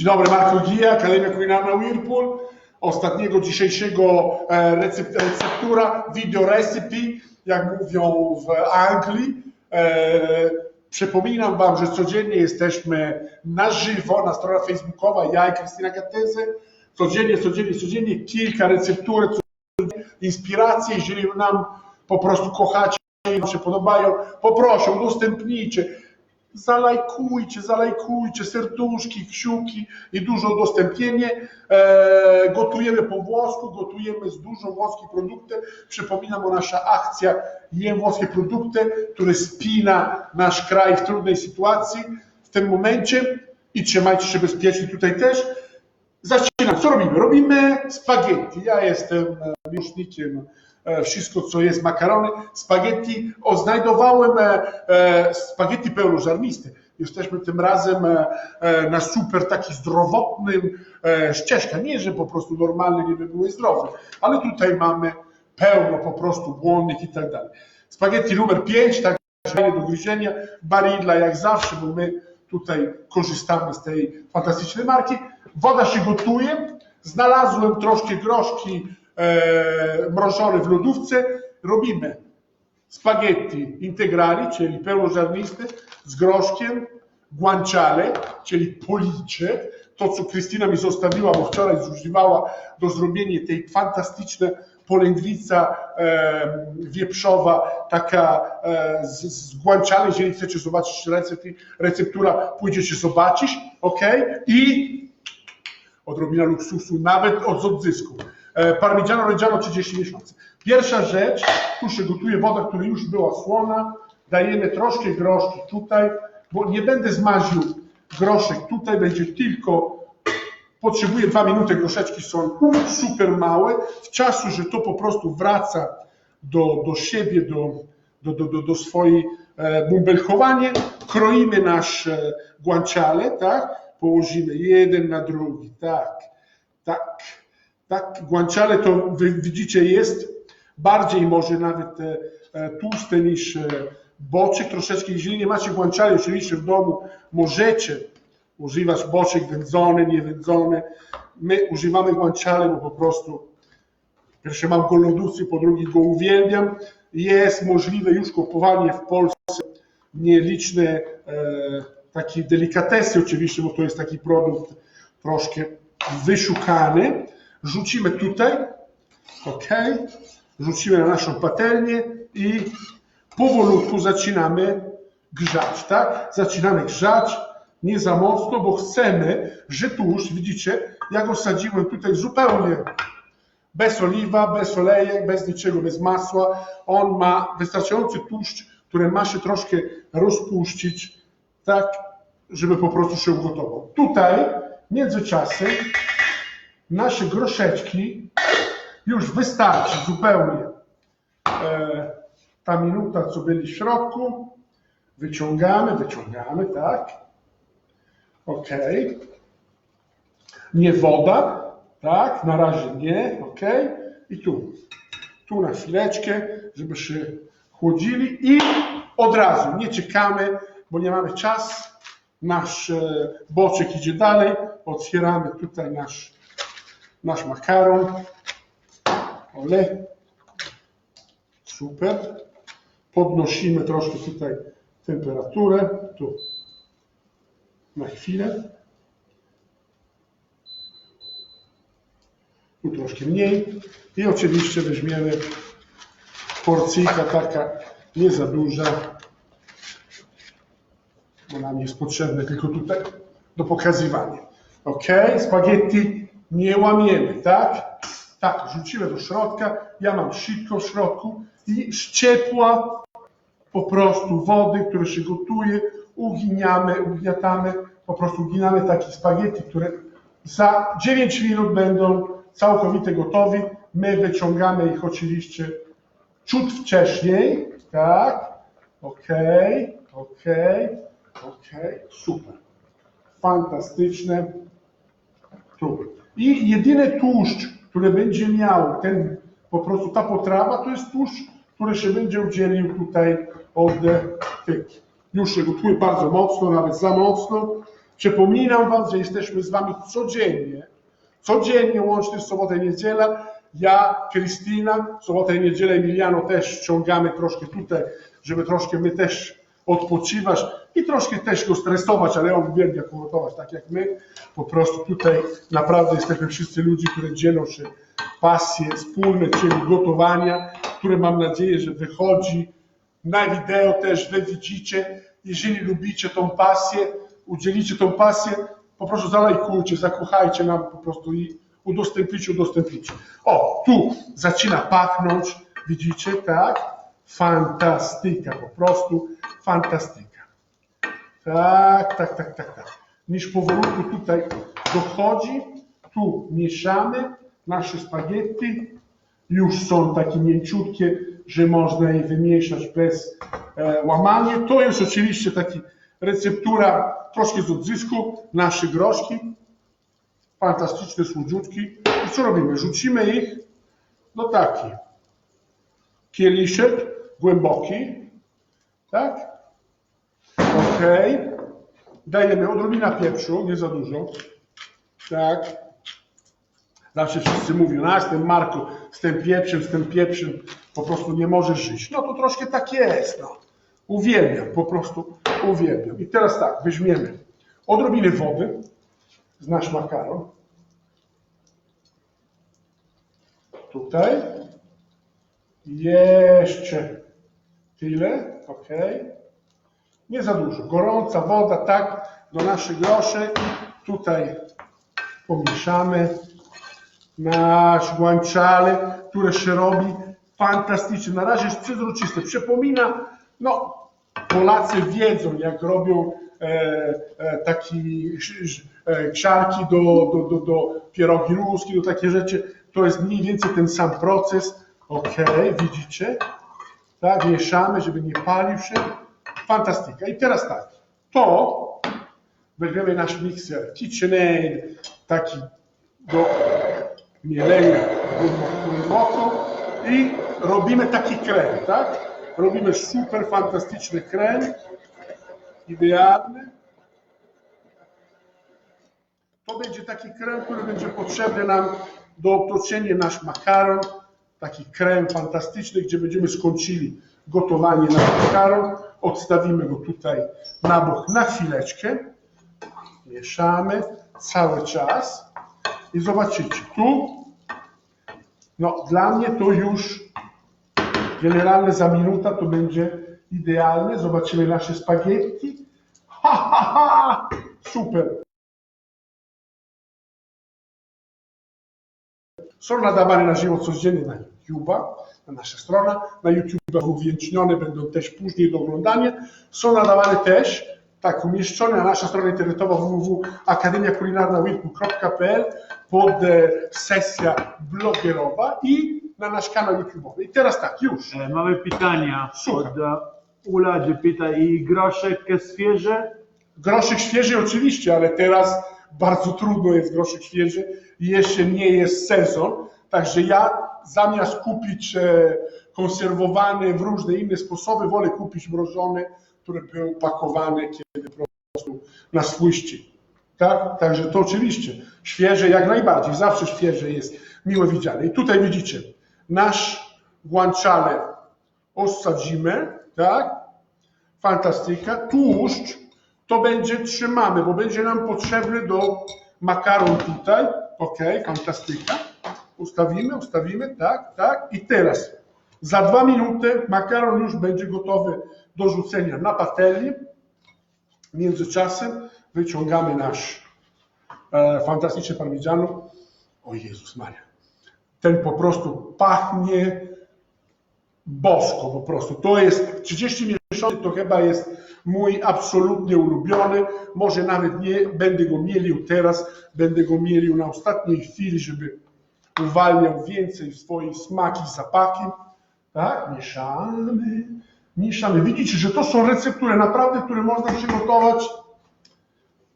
Dzień dobry, Marko Gija, Akademia Kulinarna Whirlpool. Ostatniego dzisiejszego e, recept, receptura, video recipe, jak mówią w Anglii. E, Przypominam Wam, że codziennie jesteśmy na żywo na stronie facebookowa ja i Krystyna Gattese. Codziennie, codziennie, codziennie kilka receptur, inspiracji, jeżeli nam po prostu kochacie i Wam się podobają, poproszę, udostępnijcie, zalajkujcie, zalajkujcie, serduszki, kciuki i duże udostępnienie. E, gotujemy po włosku, gotujemy z dużo włoskich produktów. Przypominam o nasza akcja Jem włoskie produkty, który spina nasz kraj w trudnej sytuacji w tym momencie i trzymajcie się bezpiecznie tutaj też. Zaczynam. Co robimy? Robimy spaghetti. Ja jestem miłośnikiem e, wszystko, co jest makarony. Spaghetti. O, znajdowałem e, e, spaghetti pełnożarniste. Jesteśmy tym razem e, e, na super taki zdrowotnym e, ścieżka. Nie, że po prostu normalne nie by były zdrowe, ale tutaj mamy pełno po prostu błonnych i tak dalej. Spaghetti numer 5, tak do gryzienia. Barilla jak zawsze, bo my tutaj korzystamy z tej fantastycznej marki. Woda się gotuje. Znalazłem troszkę groszki e, mrożone w lodówce. Robimy spaghetti integrali, czyli pełnożarniste, z groszkiem, guanciale, czyli policzek, to co Krystyna mi zostawiła, bo wczoraj zużywała do zrobienia tej fantastycznej polędwica e, wieprzowa, taka e, z, z guanciale, jeżeli chcecie zobaczyć recepty, receptura, pójdziecie zobaczyć, ok? I odrobina luksusu, nawet od odzysku. E, Parmigiano Reggiano 30 miesięcy. Pierwsza rzecz, tu się gotuje woda, która już była słona, dajemy troszkę groszki tutaj, bo nie będę zmaził groszek. Tutaj, będzie tylko, potrzebuję dwa minuty, groszeczki są super małe, w czasu, że to po prostu wraca do, do siebie, do, do, do, do, do swojej e, bumbelkowanie, kroimy nasze guanciale, tak, położymy jeden na drugi, tak, tak, tak, guanciale to widzicie jest bardziej może nawet e, e, tłuste niż e, boczek troszeczkę. Jeżeli nie macie guanciale, oczywiście w domu możecie używać boczek wędzony, niewędzony. My używamy guanciale, bo po prostu pierwsze mam go po drugie go uwielbiam. Jest możliwe już kupowanie w Polsce nieliczne e, takie delikatesy oczywiście, bo to jest taki produkt troszkę wyszukany. Rzucimy tutaj, ok, rzucimy na naszą patelnię i powolutku zaczynamy grzać, tak? Zaczynamy grzać, nie za mocno, bo chcemy, że tłuszcz, widzicie, ja go sadziłem tutaj zupełnie bez oliwa, bez olejek, bez niczego, bez masła. On ma wystarczający tłuszcz, który ma się troszkę rozpuścić, tak, żeby po prostu się ugotował. Tutaj w międzyczasie nasze groszeczki już wystarczy zupełnie. E, ta minuta, co byli w środku, wyciągamy, wyciągamy, tak. Ok. Nie woda, tak, na razie nie, ok. I tu, tu na chwileczkę, żeby się chłodzili i od razu, nie czekamy, bo nie mamy czas. Nasz e, boczek idzie dalej, otwieramy tutaj nasz, nasz makaron. Ole. Super. Podnosimy troszkę tutaj temperaturę. Tu. Na chwilę. Tu troszkę mniej. I oczywiście weźmiemy porcyjka taka nie za duża, bo nam jest potrzebne tylko tutaj do pokazywania. Ok, spaghetti nie łamiemy, tak? Tak, rzucimy do środka, ja mam sitko w środku i z ciepła po prostu wody, które się gotuje, uginiamy, ugniatamy, po prostu uginamy takie spaghetti, które za 9 minut będą całkowicie gotowi. My wyciągamy ich oczywiście ciut wcześniej, tak? Okej, okej, okej, super. Fantastyczne. Tu. I jedyny tłuszcz, który będzie miał ten, po prostu ta potrawa, to jest tłuszcz, który się będzie udzielił tutaj od tych. Już się gotuje bardzo mocno, nawet za mocno. Przypominam Wam, że jesteśmy z Wami codziennie, codziennie, łącznie z sobotę i niedzielę. Ja, Krystyna, sobotę i niedzielę Emiliano też ściągamy troszkę tutaj, żeby troszkę my też odpoczywać i troszkę też go stresować, ale on uwielbia kuratować, tak jak my. Po prostu tutaj naprawdę jesteśmy wszyscy ludzie, którzy dzielą się pasje wspólne, czyli gotowania, które mam nadzieję, że wychodzi na wideo też wy widzicie. Jeżeli lubicie tą pasję, udzielicie tą pasję, po prostu zalajkujcie, zakochajcie nam po prostu i udostępnicie, udostępnicie. O, tu zaczyna pachnąć, widzicie, tak? Fantastyka, po prostu fantastyka. Tak, tak, tak, tak, tak. Niż powolutku tutaj dochodzi, tu mieszamy nasze spaghetti, już są takie mięciutkie, że można je wymieszać bez e, łamania. To jest oczywiście taki receptura troszkę z odzysku, nasze groszki, fantastyczne, słodziutki. I co robimy? Rzucimy ich do taki kieliszek głęboki, tak? Ok. Dajemy odrobina pieprzu, nie za dużo. Tak. Zawsze wszyscy mówią, a z tym Marku, z tym pieprzem, z tym pieprzem po prostu nie możesz żyć. No to troszkę tak jest, no. Uwielbiam, po prostu uwielbiam. I teraz tak, weźmiemy odrobinę wody z nasz makaron. Tutaj. Jeszcze tyle, ok. Nie za dużo. Gorąca woda, tak, do naszych groszy. Tutaj pomieszamy nasz guanciale, które się robi fantastycznie. Na razie jest przezroczyste. Przypomina, no Polacy wiedzą, jak robią e, e, taki sz- e, ksiarki do, do, do, do pierogi ruskie, do takie rzeczy. To jest mniej więcej ten sam proces. Ok, widzicie? Tak, mieszamy, żeby nie palił się. Fantastyka. I teraz tak, to weźmiemy nasz mikser KitchenAid, taki do mielenia głęboko i robimy taki krem, tak? Robimy super fantastyczny krem, idealny. To będzie taki krem, który będzie potrzebny nam do obtoczenia nasz makaron. Taki krem fantastyczny, gdzie będziemy skończyli gotowanie na makaron. Odstawimy go tutaj na bok na chwileczkę. Mieszamy cały czas. I zobaczycie, tu, no dla mnie to już generalnie za minutę to będzie idealne. Zobaczymy nasze spaghetti. Ha, ha, ha! Super. Są nadawane na żywo codziennie na YouTube'a, na nasza strona. Na YouTube'a uwiększone będą też później do oglądania. Są nadawane też, tak, umieszczone na nasza strona internetowa www.akademiakulinarnawilku.pl pod e, sesja blogerowa i na nasz kanał YouTube'owy. I teraz tak, już. E, Mamy pytania Słucham. od e, Ula, gdzie pyta i groszek świeże? Groszek świeży oczywiście, ale teraz bardzo trudno jest groszek świeży jeszcze nie jest sezon. Także ja zamiast kupić e, konserwowany w różne inne sposoby, wolę kupić mrożony, który był pakowany kiedy po prostu na swój styl. Tak? Także to oczywiście świeże jak najbardziej, zawsze świeże jest miłe widziane. I tutaj widzicie, nasz guanciale osadzimy, tak? fantastyka. Tłuszcz to będzie trzymamy, bo będzie nam potrzebny do makaron tutaj. Ok, fantastyka. Ustawimy, ustawimy, tak, tak. I teraz za dwa minuty makaron już będzie gotowy do rzucenia na patelni. W międzyczasem wyciągamy nasz e, fantastyczny parmigiano. O Jezus Maria. Ten po prostu pachnie bosko po prostu. To jest 30 miesięcy, to chyba jest mój absolutnie ulubiony. Może nawet nie będę go mielił teraz, będę go mielił na ostatniej chwili, żeby uwalniał więcej swojej smaki, zapaki. Tak, mieszamy, mieszamy. Widzicie, że to są receptury naprawdę, które można przygotować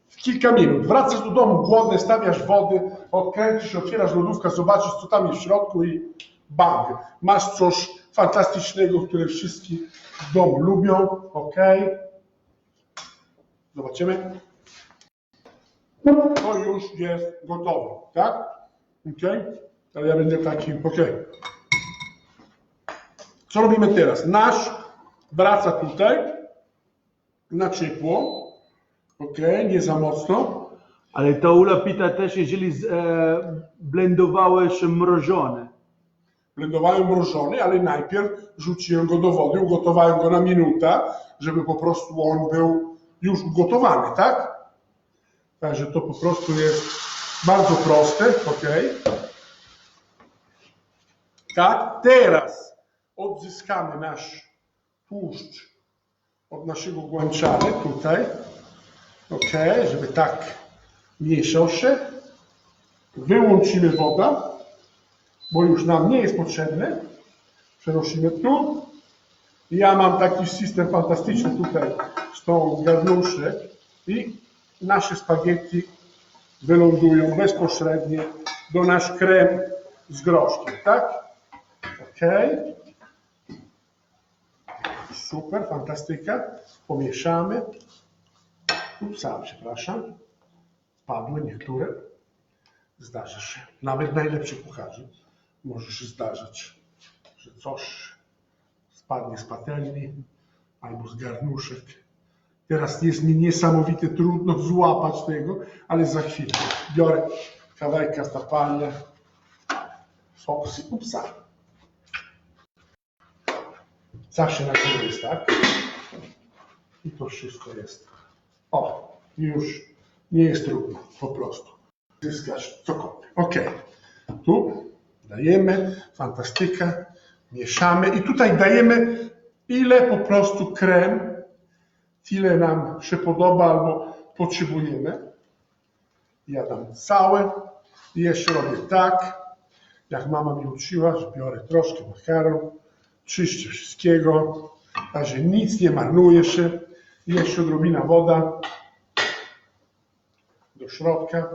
w kilka minut. Wracasz do domu głodny, stawiasz wody, odkręcisz, otwierasz lodówkę, zobaczysz, co tam jest w środku i bang. Masz coś fantastycznego, które wszyscy w domu lubią. Ok. Zobaczymy. to już jest gotowe, tak? Ok? Ale ja będę taki, ok. Co robimy teraz? Nasz wraca tutaj na ciepło, ok, nie za mocno. Ale ta Ula pyta też, jeżeli z, e, blendowałeś mrożone. Blendowałem mrożony, ale najpierw rzuciłem go do wody, ugotowałem go na minutę, żeby po prostu on był już ugotowany, tak? Także to po prostu jest bardzo proste, ok? Tak, teraz odzyskamy nasz tłuszcz od naszego guanciale tutaj, ok, żeby tak mieszał się. Wyłączymy wodę bo już nam nie jest potrzebny. Przenosimy tu. Ja mam taki system fantastyczny tutaj z tą garnuszek i nasze spaghetti wylądują bezpośrednio do nasz krem z groszkiem, tak? Ok. Super, fantastyka. Pomieszamy. Upsa, przepraszam. Padły niektóre. Zdarza się. Nawet najlepszy kucharzy może się zdarzać, że coś spadnie z patelni albo z garnuszek. Teraz jest mi niesamowicie trudno złapać tego, ale za chwilę biorę kawałek kastapania, soksy, upsa. Zawsze na jest tak. I to wszystko jest. O, już nie jest trudno, po prostu. Zyskasz cokolwiek. Ok. Tu dajemy, fantastyka, mieszamy i tutaj dajemy ile po prostu krem, ile nam się podoba albo potrzebujemy. Ja dam całe jeszcze robię tak, jak mama mi uczyła, że biorę troszkę makaron, czyszczę wszystkiego, także nic nie marnuje się. Jeszcze odrobina woda do środka.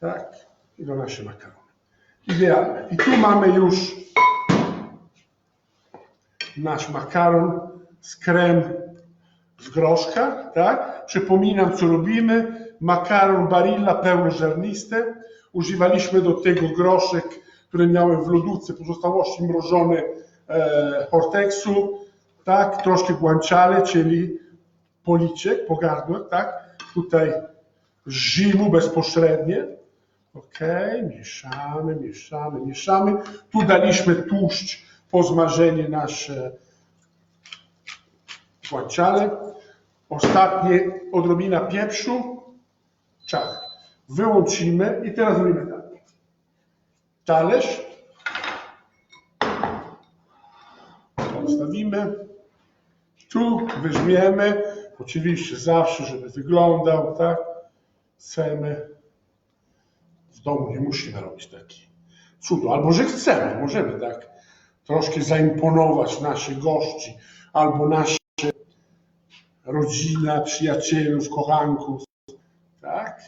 Tak, i do nasze makarony. Idealne. I tu mamy już nasz makaron z krem z groszka, tak? Przypominam, co robimy. Makaron Barilla pełnoziarnisty. Używaliśmy do tego groszek, które miały w lodówce pozostałości mrożone e, tak? Troszkę guanciale, czyli policzek, pogardłek, tak? Tutaj z Rzymu bezpośrednie. Ok, mieszamy, mieszamy, mieszamy. Tu daliśmy tłuszcz po zmarzenie nasze guanciale. Ostatnie odrobina pieprzu. Czak. Wyłączymy i teraz robimy tak. Talerz. Odstawimy. Tu weźmiemy. Oczywiście zawsze, żeby wyglądał, tak? Chcemy w domu nie musimy robić taki cudu, albo że chcemy, możemy tak troszkę zaimponować naszych gości, albo nasze rodzina, przyjacielów, kochanków, tak?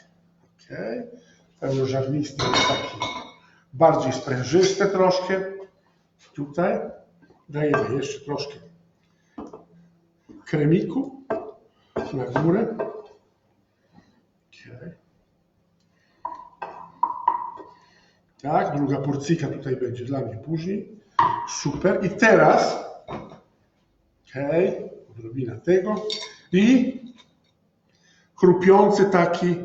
Okej. Okay. Pełnożarnisty jest taki bardziej sprężysty troszkę. Tutaj dajemy jeszcze troszkę kremiku na górę. Okay. Tak, druga porcyjka tutaj będzie dla mnie później. Super. I teraz, okay, odrobina tego i chrupiący taki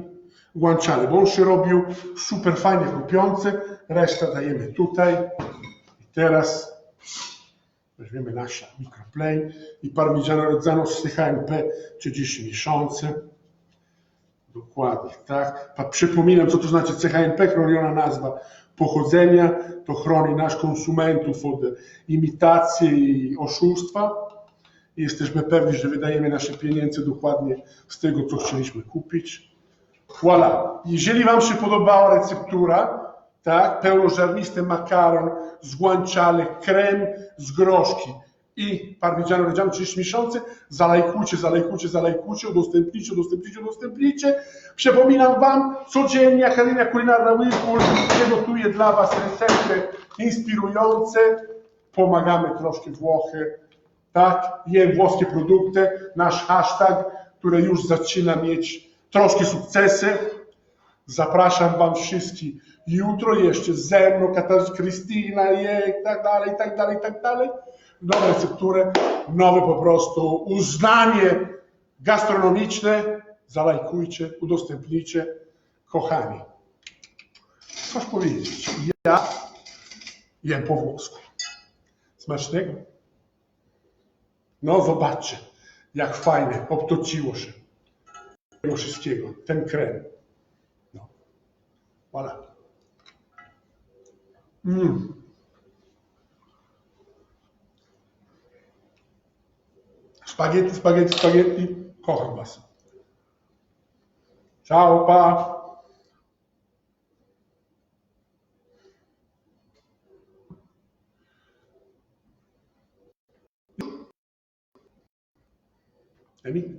guanciale, bo on się robił super fajnie chrupiący. Resztę dajemy tutaj. I teraz weźmiemy nasze microplane i parmigiano reggiano z HMP 30 miesiące. Dokładnie, tak. Przypominam, co to znaczy CHNP, chroniona nazwa pochodzenia. To chroni nasz konsumentów od imitacji i oszustwa. Jesteśmy pewni, że wydajemy nasze pieniądze dokładnie z tego, co chcieliśmy kupić. Voilà. Jeżeli Wam się podobała receptura, tak, pełnożarnisty makaron z guanciale, krem z groszki i parmigiano reggiano 30 miesiące, zalajkujcie, zalajkujcie, zalajkujcie, udostępnijcie, udostępnijcie, udostępnijcie. Przypominam Wam, codziennie Akademia Kulinarna Whirlpool przygotuje dla Was recepty inspirujące. Pomagamy troszkę Włochy, tak, jem włoskie produkty. Nasz hashtag które już zaczyna mieć troszkę sukcesy. Zapraszam Wam wszystkich jutro jeszcze ze mną, Katarzyna, Krystyna, i tak dalej, i tak dalej, i tak dalej. Nowe receptury, nowe po prostu uznanie gastronomiczne. Zalajkujcie, udostępnijcie. Kochani, coś powiedzieć. Ja jem po włosku. Smacznego? No zobaczcie, jak fajnie obtociło się tego wszystkiego, ten krem. No. Voilà. Mm. Spaghetti, spaghetti, spaghetti. Kocham Was. Ciao, pa. Emi?